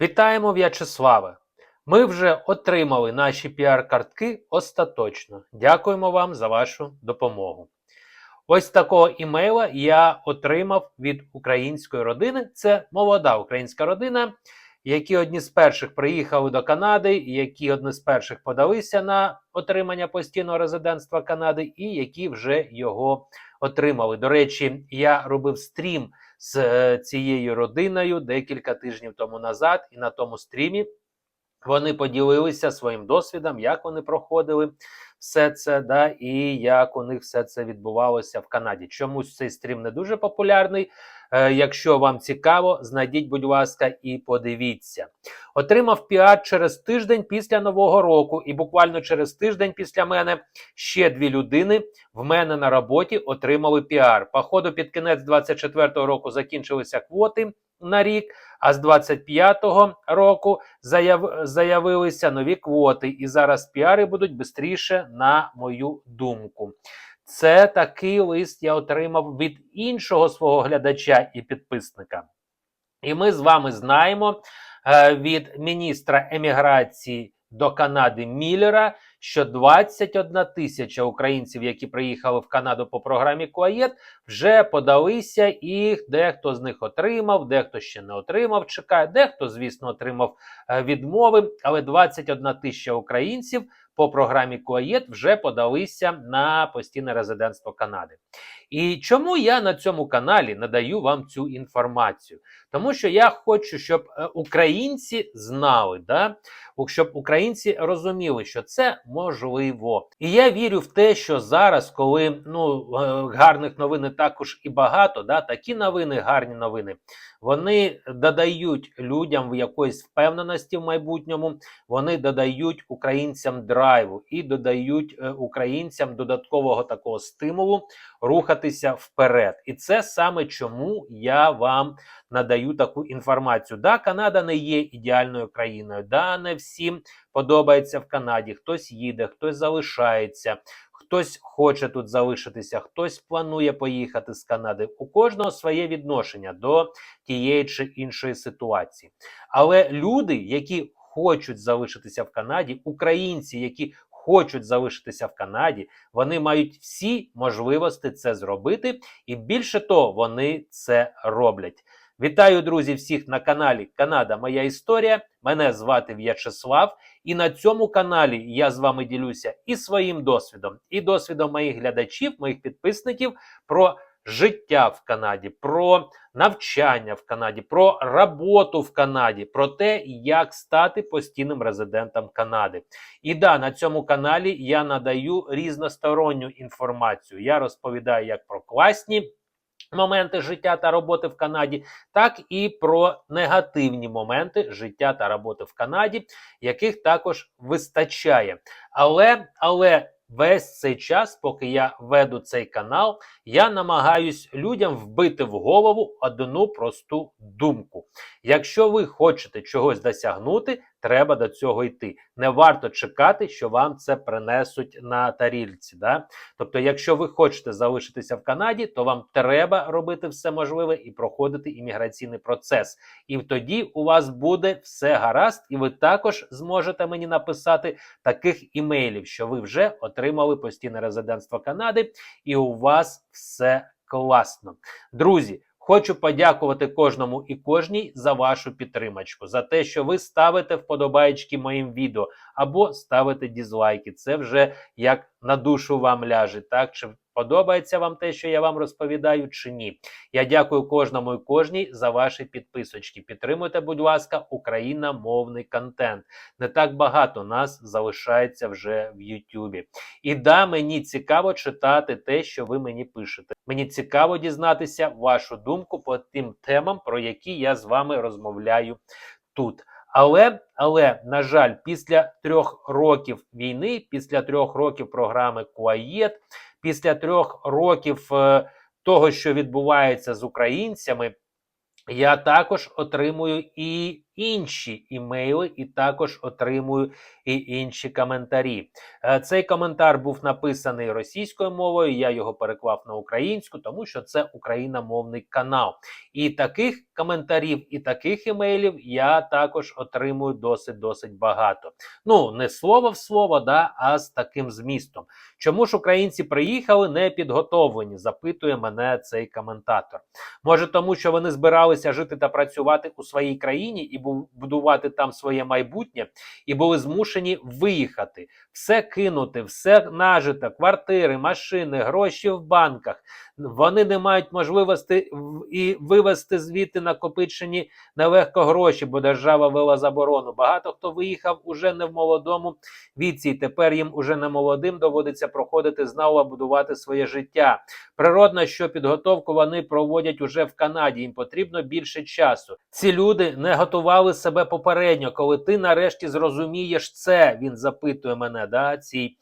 Вітаємо В'ячеславе! Ми вже отримали наші піар-картки остаточно. Дякуємо вам за вашу допомогу. Ось такого імейла я отримав від української родини. Це молода українська родина, які одні з перших приїхали до Канади, які одні з перших подалися на отримання постійного резидентства Канади, і які вже його отримали. До речі, я робив стрім з е, цією родиною декілька тижнів тому назад, і на тому стрімі вони поділилися своїм досвідом, як вони проходили все це, да, і як у них все це відбувалося в Канаді. Чомусь цей стрім не дуже популярний. Е, якщо вам цікаво, знайдіть, будь ласка, і подивіться. Отримав піар через тиждень після нового року, і буквально через тиждень після мене ще дві людини в мене на роботі отримали піар. Походу, під кінець 24-го року закінчилися квоти на рік. А з 25-го року заяв, заявилися нові квоти, і зараз піари будуть швидше, на мою думку. Це такий лист я отримав від іншого свого глядача і підписника. І ми з вами знаємо е, від міністра еміграції до Канади Міллера, що 21 тисяча українців, які приїхали в Канаду по програмі Куаєт, вже подалися, і дехто з них отримав, дехто ще не отримав. Чекає, дехто, звісно, отримав е, відмови. Але 21 тисяча українців по програмі Куаєт вже подалися на постійне резидентство Канади. І чому я на цьому каналі надаю вам цю інформацію? Тому що я хочу, щоб е, українці знали, да? щоб українці розуміли, що це можливо. І я вірю в те, що зараз, коли ну е, гарних новин також і багато, да, такі новини, гарні новини, вони додають людям в якоїсь впевненості в майбутньому, вони додають українцям драйву і додають е, українцям додаткового такого стимулу рухатися вперед. І це саме чому я вам надаю таку інформацію. Да, Канада не є ідеальною країною. Да, не всім подобається в Канаді. Хтось їде, хтось залишається. Хтось хоче тут залишитися, хтось планує поїхати з Канади. У кожного своє відношення до тієї чи іншої ситуації. Але люди, які хочуть залишитися в Канаді, українці, які хочуть залишитися в Канаді, вони мають всі можливості це зробити, і більше того, вони це роблять. Вітаю, друзі, всіх на каналі Канада Моя Історія. Мене звати В'ячеслав, і на цьому каналі я з вами ділюся і своїм досвідом, і досвідом моїх глядачів, моїх підписників про життя в Канаді, про навчання в Канаді, про роботу в Канаді, про те, як стати постійним резидентом Канади. І да, на цьому каналі я надаю різносторонню інформацію. Я розповідаю як про класні моменти життя та роботи в Канаді, так і про негативні моменти життя та роботи в Канаді, яких також вистачає. Але, але. Весь цей час, поки я веду цей канал, я намагаюсь людям вбити в голову одну просту думку. Якщо ви хочете чогось досягнути, треба до цього йти. Не варто чекати, що вам це принесуть на тарільці. Да? Тобто, якщо ви хочете залишитися в Канаді, то вам треба робити все можливе і проходити імміграційний процес. І тоді у вас буде все гаразд, і ви також зможете мені написати таких імейлів, що ви вже отримали постійне резидентство Канади, і у вас все класно. Друзі. Хочу подякувати кожному і кожній за вашу підтримочку, за те, що ви ставите вподобайки моїм відео або ставите дізлайки. Це вже як на душу вам ляже, так чи подобається вам те, що я вам розповідаю, чи ні. Я дякую кожному і кожній за ваші підписочки. Підтримуйте, будь ласка, україномовний контент. Не так багато нас залишається вже в Ютубі. І да, мені цікаво читати те, що ви мені пишете. Мені цікаво дізнатися вашу думку по тим темам, про які я з вами розмовляю тут. Але, але, на жаль, після трьох років війни, після трьох років програми Куаєт, після трьох років е, того, що відбувається з українцями, я також отримую і інші імейли і також отримую і інші коментарі. Е, Цей коментар був написаний російською мовою. Я його переклав на українську, тому що це україномовний канал. І таких коментарів, і таких імейлів я також отримую досить досить багато. Ну, не слово в слово, да, а з таким змістом. Чому ж українці приїхали не підготовлені? Запитує мене цей коментатор. Може, тому що вони збиралися жити та працювати у своїй країні і будувати там своє майбутнє, і були змушені виїхати, все кинути, все нажите, квартири, машини, гроші в банках. Вони не мають можливості і вивезти звідти накопичені нелегко гроші, бо держава вела заборону. Багато хто виїхав уже не в молодому віці, і тепер їм уже не молодим доводиться проходити знову будувати своє життя. Природно, що підготовку вони проводять уже в Канаді. Їм потрібно більше часу. Ці люди не готували себе попередньо. Коли ти нарешті зрозумієш це, він запитує мене, да, цій.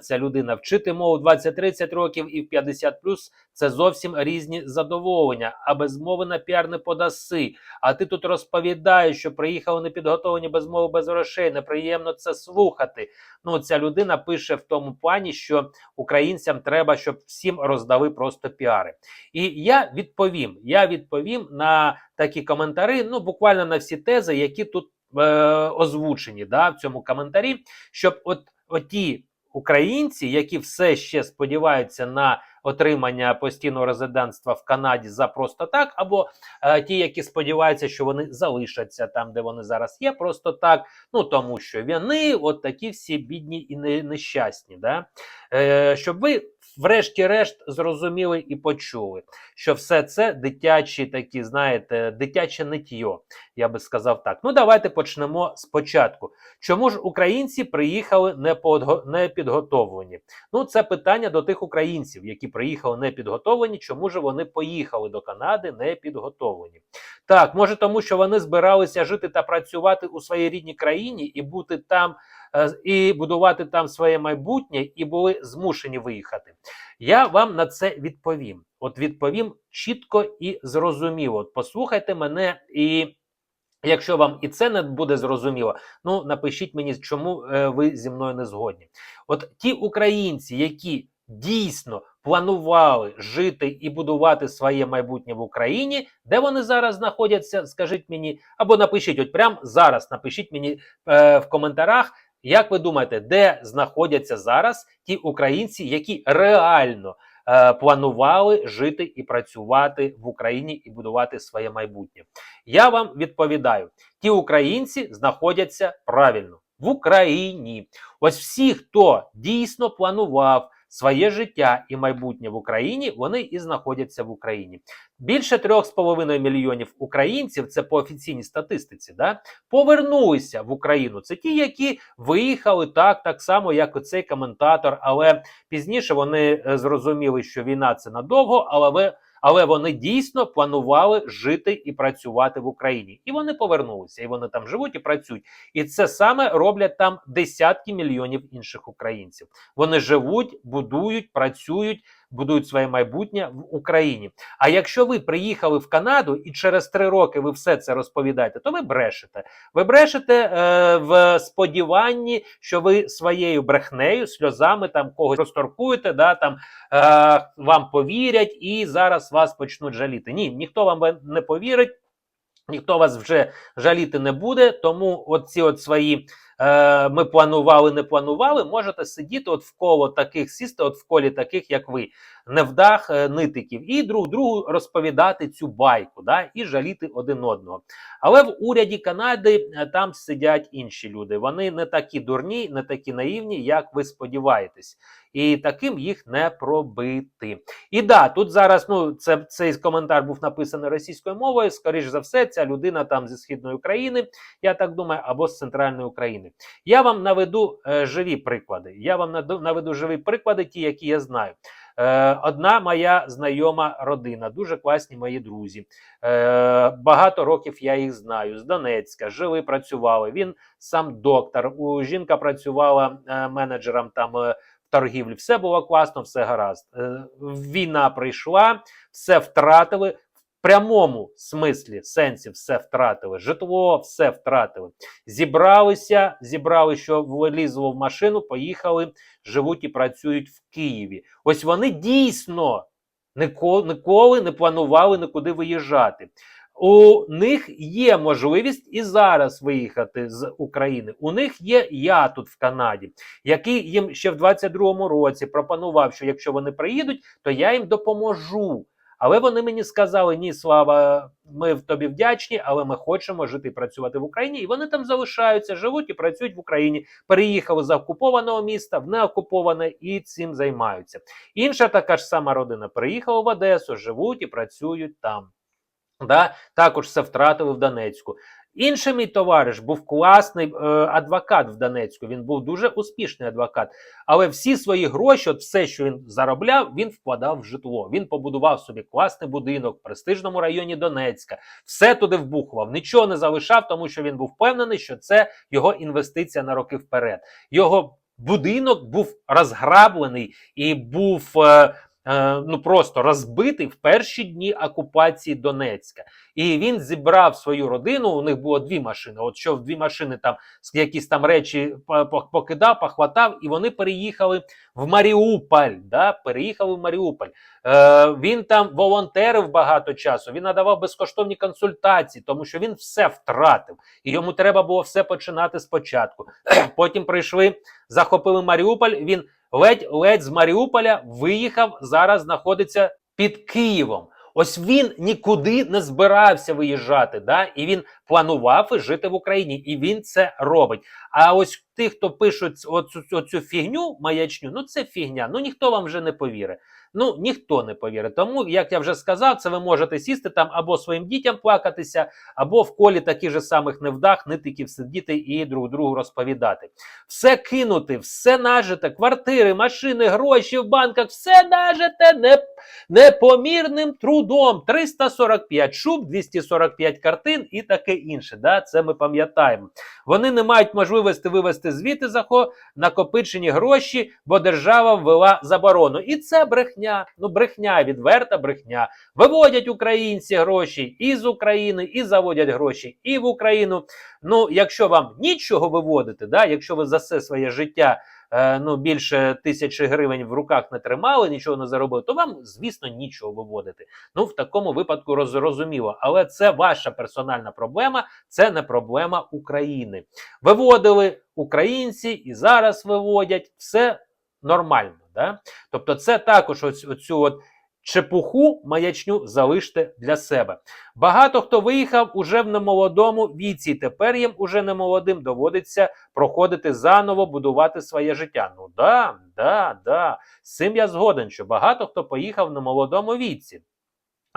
Ця людина вчити мову 20-30 років і в 50 плюс це зовсім різні задоволення. А без мови на піар не подаси. А ти тут розповідаєш, що приїхали непідготовлені без мови, без грошей. Неприємно це слухати. Ну, ця людина пише в тому плані, що українцям треба, щоб всім роздали просто піари. І я відповім. Я відповім на такі коментарі, ну буквально на всі тези, які тут е, озвучені да, в цьому коментарі, щоб от оті українці, які все ще сподіваються на отримання постійного резидентства в Канаді за просто так, або е, ті, які сподіваються, що вони залишаться там, де вони зараз є, просто так, ну тому що вони от такі всі бідні і не, нещасні. Да? Е, щоб ви, врешті-решт, зрозуміли і почули, що все це дитячі такі, знаєте, дитяче нитьо, я би сказав так. Ну, давайте почнемо спочатку. Чому ж українці приїхали не, подго- Ну, це питання до тих українців, які приїхали не підготовлені. Чому ж вони поїхали до Канади не підготовлені? Так, може, тому що вони збиралися жити та працювати у своїй рідній країні і бути там, і будувати там своє майбутнє, і були змушені виїхати. Я вам на це відповім. От відповім чітко і зрозуміло. От послухайте мене і. Якщо вам і це не буде зрозуміло, ну напишіть мені, чому е, ви зі мною не згодні. От ті українці, які дійсно планували жити і будувати своє майбутнє в Україні, де вони зараз знаходяться, скажіть мені, або напишіть, от прямо зараз напишіть мені е, в коментарях, як ви думаєте, де знаходяться зараз ті українці, які реально е, планували жити і працювати в Україні і будувати своє майбутнє? Я вам відповідаю: ті українці знаходяться правильно в Україні. Ось всі, хто дійсно планував своє життя і майбутнє в Україні, вони і знаходяться в Україні. Більше 3,5 мільйонів українців, це по офіційній статистиці, да, повернулися в Україну. Це ті, які виїхали так, так само, як оцей коментатор. Але пізніше вони е, зрозуміли, що війна це надовго, але ви. Але вони дійсно планували жити і працювати в Україні, і вони повернулися, і вони там живуть і працюють. І це саме роблять там десятки мільйонів інших українців. Вони живуть, будують, працюють, будують своє майбутнє в Україні. А якщо ви приїхали в Канаду і через три роки ви все це розповідаєте, то ви брешете. Ви брешете е, в сподіванні, що ви своєю брехнею, сльозами там когось розторкуєте, да там е, вам повірять і зараз вас почнуть жаліти. Ні, ніхто вам не повірить. Ніхто вас вже жаліти не буде, тому оці от свої е, ми планували, не планували, можете сидіти от в коло таких, сісти от в колі таких, як ви, невдах е, нитиків, і друг другу розповідати цю байку, да, і жаліти один одного. Але в уряді Канади е, там сидять інші люди. Вони не такі дурні, не такі наївні, як ви сподіваєтесь. І таким їх не пробити. І да, тут зараз ну це цей коментар був написаний російською мовою. Скоріш за все, ця людина там зі східної України, я так думаю, або з центральної України. Я вам наведу е, живі приклади. Я вам наведу живі приклади, ті, які я знаю. Е, одна моя знайома родина, дуже класні мої друзі. Е, багато років я їх знаю. З Донецька жили, працювали. Він сам доктор. У жінка працювала е, менеджером там. В торгівлі все було класно, все гаразд. Е, Війна прийшла, все втратили. прямому смислі сенсі все втратили. Житло все втратили. Зібралися, зібрали, що влізло в машину, поїхали, живуть і працюють в Києві. Ось вони дійсно ніколи не планували нікуди виїжджати. У них є можливість і зараз виїхати з України. У них є я тут в Канаді, який їм ще в 22-му році пропонував, що якщо вони приїдуть, то я їм допоможу. Але вони мені сказали: ні, слава, ми в тобі вдячні, але ми хочемо жити і працювати в Україні. І вони там залишаються, живуть і працюють в Україні. Переїхали з окупованого міста в неокуповане і цим займаються. Інша така ж сама родина приїхала в Одесу, живуть і працюють там. Да? Також все втратили в Донецьку. Інший мій товариш був класний е, адвокат в Донецьку. Він був дуже успішний адвокат. Але всі свої гроші, от все, що він заробляв, він вкладав в житло. Він побудував собі класний будинок в престижному районі Донецька. Все туди вбухував, нічого не залишав, тому що він був впевнений, що це його інвестиція на роки вперед. Його будинок був розграблений і був. Е, Ну просто розбитий в перші дні окупації Донецька, і він зібрав свою родину. У них було дві машини. От що в дві машини там якісь там речі по- по- покидав, похватав, і вони переїхали в Маріуполь. Да? Переїхали в Маріуполь. Е, він там волонтерив багато часу. Він надавав безкоштовні консультації, тому що він все втратив, і йому треба було все починати спочатку. Потім прийшли, захопили Маріуполь. Він ледь-ледь з Маріуполя виїхав. Зараз знаходиться під Києвом. Ось він нікуди не збирався виїжджати, да? і він планував жити в Україні, і він це робить. А ось ті, хто пишуть оцю, оцю фігню, маячню, ну це фігня. Ну ніхто вам вже не повірить. Ну ніхто не повірить. Тому, як я вже сказав, це ви можете сісти там або своїм дітям плакатися, або в колі таких же самих невдах, нитиків сидіти і друг другу розповідати. Все кинути, все нажите, квартири, машини, гроші в банках, все нажите не, непомірним трудом. 345 шуб, 245 картин і таке інше. Да? Це ми пам'ятаємо. Вони не мають можливості вивести звідти захо накопичені гроші, бо держава ввела заборону. І це брехня. Ну, брехня, відверта брехня. Виводять українці гроші із України, і заводять гроші і в Україну. Ну, якщо вам нічого виводити, да, якщо ви за все своє життя ну, більше тисячі гривень в руках не тримали, нічого не заробили, то вам, звісно, нічого виводити. Ну, в такому випадку розуміло. Але це ваша персональна проблема, це не проблема України. Виводили українці і зараз виводять все нормально. Да? Тобто, це також оцю от чепуху маячню залиште для себе. Багато хто виїхав уже в немолодому віці, і тепер їм уже немолодим доводиться проходити заново, будувати своє життя. Ну да, да, да. З цим я згоден, що багато хто поїхав в немолодому віці.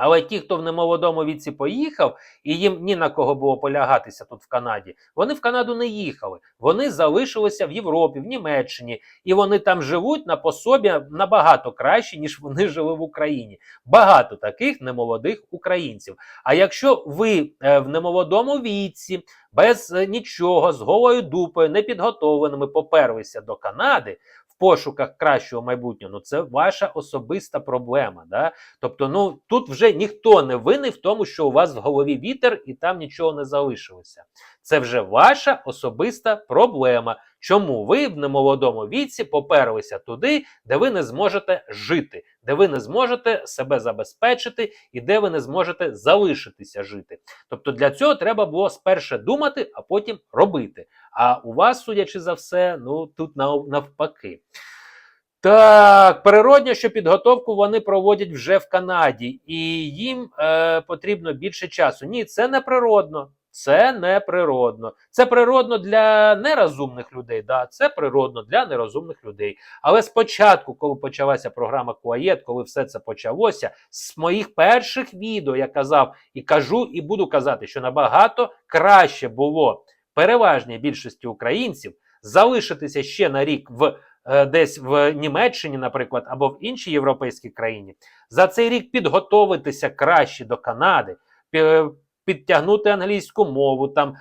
Але ті, хто в немолодому віці поїхав, і їм ні на кого було полягатися тут в Канаді, вони в Канаду не їхали. Вони залишилися в Європі, в Німеччині, і вони там живуть на пособі набагато краще, ніж вони жили в Україні. Багато таких немолодих українців. А якщо ви е, в немолодому віці, без е, нічого, з голою дупою, непідготовленими поперлися до Канади. Пошуках кращого майбутнього, ну це ваша особиста проблема. Да? Тобто, ну тут вже ніхто не винний в тому, що у вас в голові вітер і там нічого не залишилося. Це вже ваша особиста проблема. Чому ви в немолодому віці поперлися туди, де ви не зможете жити, де ви не зможете себе забезпечити і де ви не зможете залишитися жити? Тобто для цього треба було спершу думати, а потім робити. А у вас, судячи за все, ну тут навпаки. Так, природньо, що підготовку вони проводять вже в Канаді, і їм е, потрібно більше часу. Ні, це не природно. Це не природно. Це природно для нерозумних людей. Да, це природно для нерозумних людей. Але спочатку, коли почалася програма Куаєт, коли все це почалося, з моїх перших відео я казав і кажу, і буду казати, що набагато краще було переважній більшості українців залишитися ще на рік в е, десь в Німеччині, наприклад, або в іншій європейській країні, за цей рік підготовитися краще до Канади, підтягнути англійську мову, там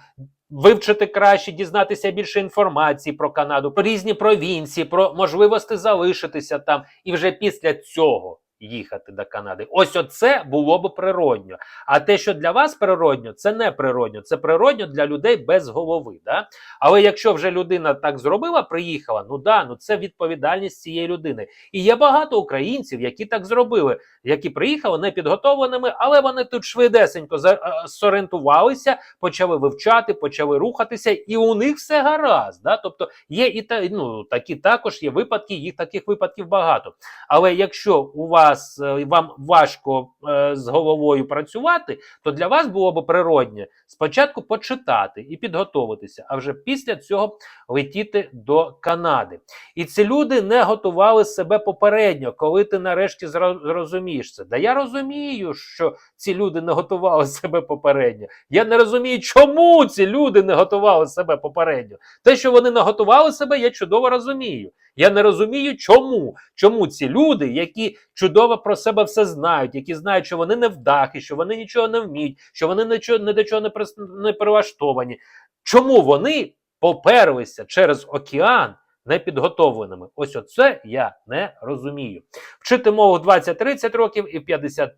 вивчити краще, дізнатися більше інформації про Канаду, про різні провінції, про можливості залишитися там, і вже після цього. Їхати до Канади. Ось оце було б природньо. А те, що для вас природньо, це не природньо. Це природньо для людей без голови. Да? Але якщо вже людина так зробила, приїхала, ну да, ну це відповідальність цієї людини. І є багато українців, які так зробили, які приїхали непідготовленими, але вони тут швидесенько е, зорієнтувалися, почали вивчати, почали рухатися, і у них все гаразд. Да? Тобто є і та ну такі також є випадки, їх таких випадків багато. Але якщо у вас е, вам важко е, з головою працювати, то для вас було б природне спочатку почитати і підготовитися, а вже після цього летіти до Канади. І ці люди не готували себе попередньо, коли ти нарешті зро- зрозумієш це. Да я розумію, що ці люди не готували себе попередньо. Я не розумію, чому ці люди не готували себе попередньо. Те, що вони не готували себе, я чудово розумію. Я не розумію, чому. Чому ці люди, які чудово про себе все знають, які знають, що вони не вдахи, що вони нічого не вміють, що вони нічого, ні до чого не, при, не прилаштовані. Чому вони поперлися через океан непідготовленими? Ось оце я не розумію. Вчити мову 20-30 років і 50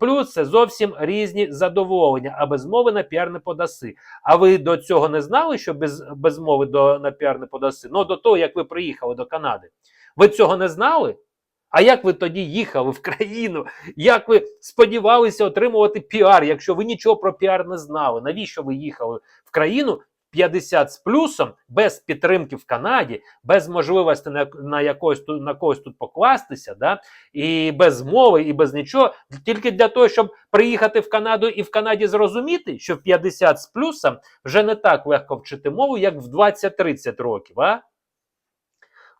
плюс це зовсім різні задоволення, а без мови на піар не подаси. А ви до цього не знали, що без, без мови до, на піар не подаси? Ну до того, як ви приїхали до Канади. Ви цього не знали? А як ви тоді їхали в країну? Як ви сподівалися отримувати піар, якщо ви нічого про піар не знали? Навіщо ви їхали в країну 50 з плюсом, без підтримки в Канаді, без можливості на, на, якось, на когось тут покластися, да? і без мови, і без нічого, тільки для того, щоб приїхати в Канаду і в Канаді зрозуміти, що в 50 з плюсом вже не так легко вчити мову, як в 20-30 років. А?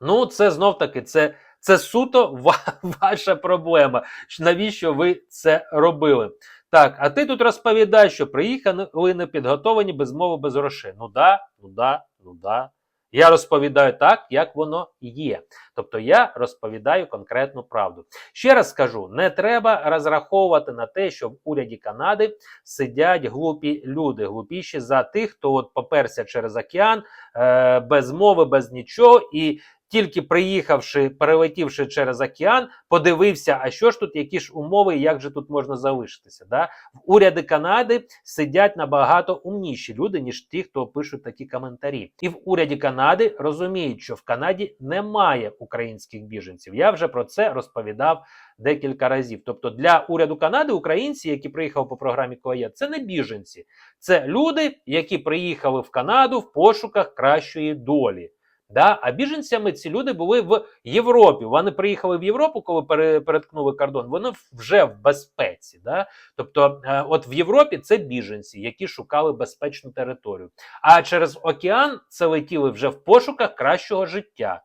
Ну, це знов таки, це, це суто ва- ваша проблема. Навіщо ви це робили? Так, а ти тут розповідаєш, що приїхали непідготовані без мови, без грошей. Ну да, ну да, ну да. Я розповідаю так, як воно є. Тобто я розповідаю конкретну правду. Ще раз скажу: не треба розраховувати на те, що в уряді Канади сидять глупі люди, глупіші за тих, хто от поперся через океан е, без мови, без нічого, і тільки приїхавши, перелетівши через океан, подивився, а що ж тут, які ж умови, і як же тут можна залишитися. Да? В уряди Канади сидять набагато умніші люди, ніж ті, хто пишуть такі коментарі. І в уряді Канади розуміють, що в Канаді немає українських біженців. Я вже про це розповідав декілька разів. Тобто для уряду Канади українці, які приїхали по програмі КОЄ, це не біженці, це люди, які приїхали в Канаду в пошуках кращої долі. Да? А біженцями ці люди були в Європі. Вони приїхали в Європу, коли переткнули кордон. Вони вже в безпеці. Да? Тобто, е, от в Європі це біженці, які шукали безпечну територію. А через океан це летіли вже в пошуках кращого життя.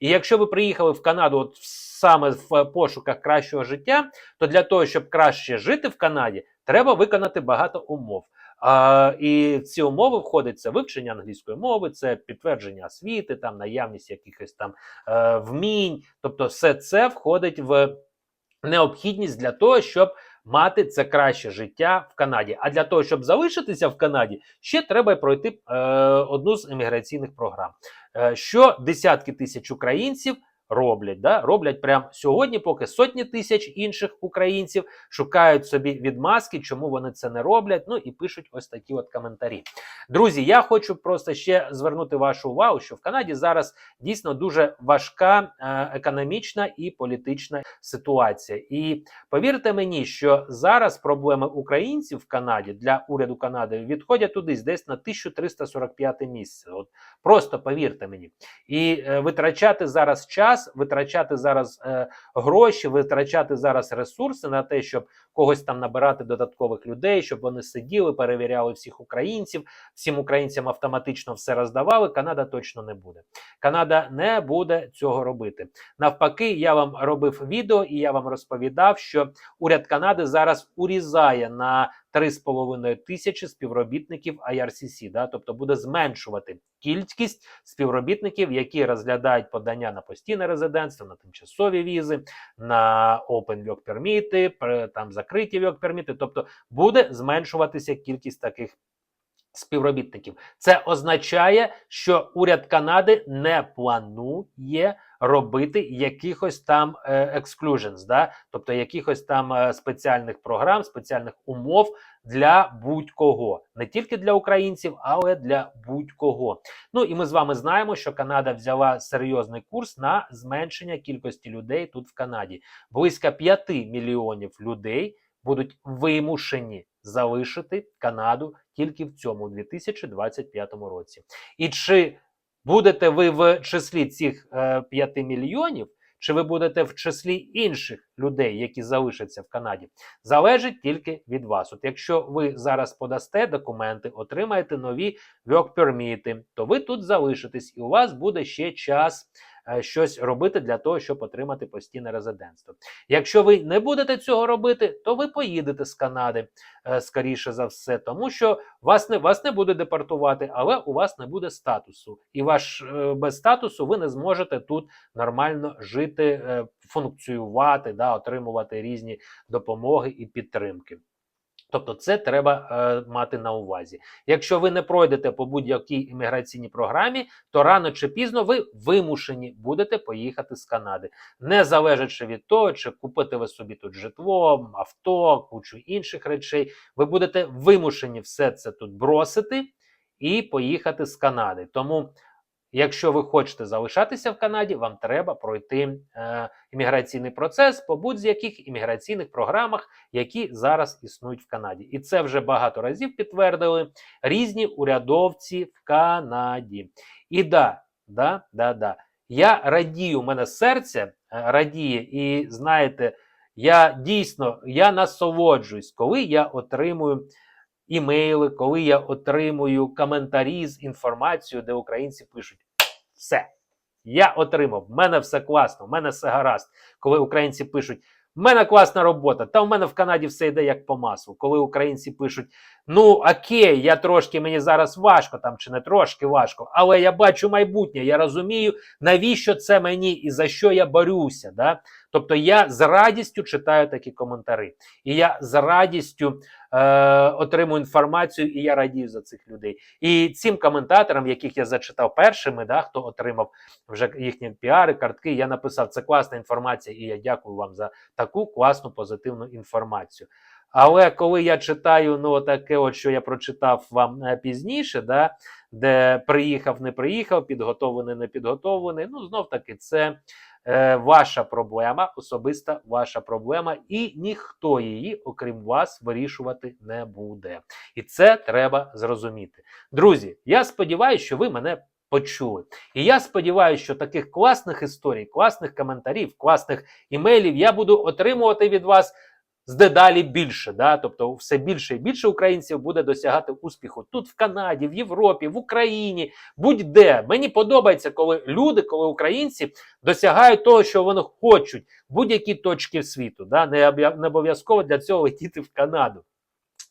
І якщо ви приїхали в Канаду, от саме в пошуках кращого життя, то для того, щоб краще жити в Канаді, треба виконати багато умов. А, і в ці умови входить це вивчення англійської мови, це підтвердження освіти, там наявність якихось там е, вмінь. Тобто, все це входить в необхідність для того, щоб мати це краще життя в Канаді. А для того, щоб залишитися в Канаді, ще треба пройти е, одну з імміграційних програм. Е, що десятки тисяч українців роблять. Да? Роблять прямо сьогодні, поки сотні тисяч інших українців шукають собі відмазки, чому вони це не роблять. Ну і пишуть ось такі от коментарі. Друзі, я хочу просто ще звернути вашу увагу, що в Канаді зараз дійсно дуже важка е, економічна і політична ситуація. І повірте мені, що зараз проблеми українців в Канаді для уряду Канади відходять туди десь на 1345 місце. От просто повірте мені. І е, витрачати зараз час, витрачати зараз е, гроші, витрачати зараз ресурси на те, щоб когось там набирати додаткових людей, щоб вони сиділи, перевіряли всіх українців, всім українцям автоматично все роздавали. Канада точно не буде. Канада не буде цього робити. Навпаки, я вам робив відео і я вам розповідав, що уряд Канади зараз урізає на 3,5 тисячі співробітників IRCC, да, тобто буде зменшувати кількість співробітників, які розглядають подання на постійне резидентство, на тимчасові візи, на open work permit, там закриті work permit, тобто буде зменшуватися кількість таких співробітників. Це означає, що уряд Канади не планує робити якихось там е, exclusions, да? тобто якихось там е, спеціальних програм, спеціальних умов для будь-кого, не тільки для українців, але для будь-кого. Ну і ми з вами знаємо, що Канада взяла серйозний курс на зменшення кількості людей тут в Канаді. Близько 5 мільйонів людей будуть вимушені залишити Канаду тільки в цьому 2025 році. І чи будете ви в числі цих е, 5 мільйонів, чи ви будете в числі інших людей, які залишаться в Канаді, залежить тільки від вас. От якщо ви зараз подасте документи, отримаєте нові work permit, то ви тут залишитесь, і у вас буде ще час щось робити для того, щоб отримати постійне резидентство. Якщо ви не будете цього робити, то ви поїдете з Канади е, скоріше за все, тому що вас не вас не буде депортувати, але у вас не буде статусу, і ваш е, без статусу ви не зможете тут нормально жити, е, функціювати, да, отримувати різні допомоги і підтримки. Тобто це треба е, мати на увазі. Якщо ви не пройдете по будь-якій імміграційній програмі, то рано чи пізно ви вимушені будете поїхати з Канади, не залежачи від того, чи купите ви собі тут житло, авто, кучу інших речей. Ви будете вимушені все це тут бросити і поїхати з Канади. Тому Якщо ви хочете залишатися в Канаді, вам треба пройти е, імміграційний процес по будь-яких імміграційних програмах, які зараз існують в Канаді. І це вже багато разів підтвердили різні урядовці в Канаді. І да, да, да, да. Я радію, у мене серце е, радіє, і знаєте, я дійсно я насолоджуюсь, коли я отримую імейли, коли я отримую коментарі з інформацією, де українці пишуть: все, я отримав, в мене все класно, в мене все гаразд. Коли українці пишуть, в мене класна робота, та в мене в Канаді все йде як по маслу. Коли українці пишуть, ну окей, я трошки мені зараз важко, там чи не трошки важко, але я бачу майбутнє, я розумію, навіщо це мені і за що я борюся. Да? Тобто я з радістю читаю такі коментарі. І я з радістю е, отримую інформацію, і я радію за цих людей. І цим коментаторам, яких я зачитав першими, да, хто отримав вже їхні піари, картки, я написав, це класна інформація, і я дякую вам за таку класну позитивну інформацію. Але коли я читаю ну, таке, от, що я прочитав вам е, пізніше, да, де приїхав, не приїхав, підготовлений, не підготовлений, ну знов таки це е, ваша проблема, особиста ваша проблема, і ніхто її, окрім вас, вирішувати не буде. І це треба зрозуміти. Друзі, я сподіваюся, що ви мене почули. І я сподіваюся, що таких класних історій, класних коментарів, класних імейлів я буду отримувати від вас. З дедалі більше, да, тобто все більше і більше українців буде досягати успіху тут, в Канаді, в Європі, в Україні, будь-де. Мені подобається, коли люди, коли українці досягають того, що вони хочуть, будь-які точки світу. Да, не обов'язково для цього летіти в Канаду.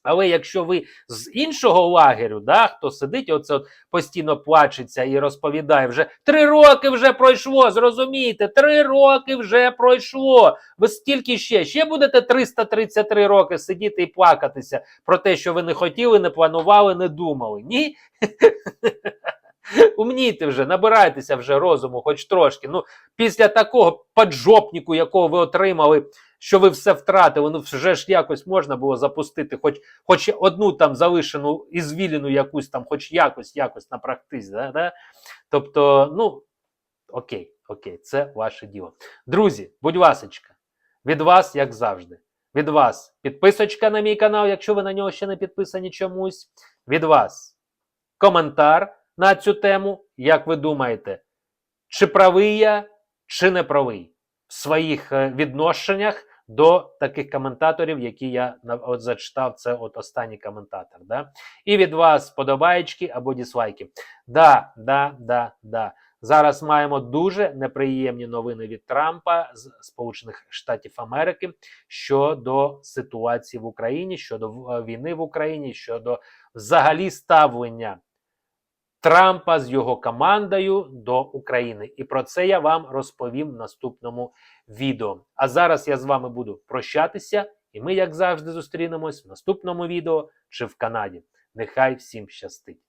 Але якщо ви з іншого лагерю, да, хто сидить, оце от постійно плачеться і розповідає, вже три роки вже пройшло, зрозумієте, три роки вже пройшло. Ви стільки ще, ще будете 333 роки сидіти і плакатися про те, що ви не хотіли, не планували, не думали. Ні? Умнійте вже, набирайтеся вже розуму, хоч трошки. Ну, після такого поджопніку, якого ви отримали, що ви все втратили, ну вже ж якось можна було запустити, хоч хоч одну там залишену і звілену якусь там, хоч якось, якось напрактись. Да, да? Тобто, ну, окей, окей, це ваше діло. Друзі, будь ласочка, від вас, як завжди. Від вас підписочка на мій канал, якщо ви на нього ще не підписані чомусь. Від вас коментар на цю тему. Як ви думаєте, чи правий я, чи не правий в своїх е, відношеннях до таких коментаторів, які я от зачитав, це от останній коментатор. Да? І від вас подобаєчки або дізлайки. Да, да, да, да. Зараз маємо дуже неприємні новини від Трампа з Сполучених Штатів Америки щодо ситуації в Україні, щодо е, війни в Україні, щодо взагалі ставлення Трампа з його командою до України. І про це я вам розповім в наступному відео. А зараз я з вами буду прощатися, і ми, як завжди, зустрінемось в наступному відео чи в Канаді. Нехай всім щастить!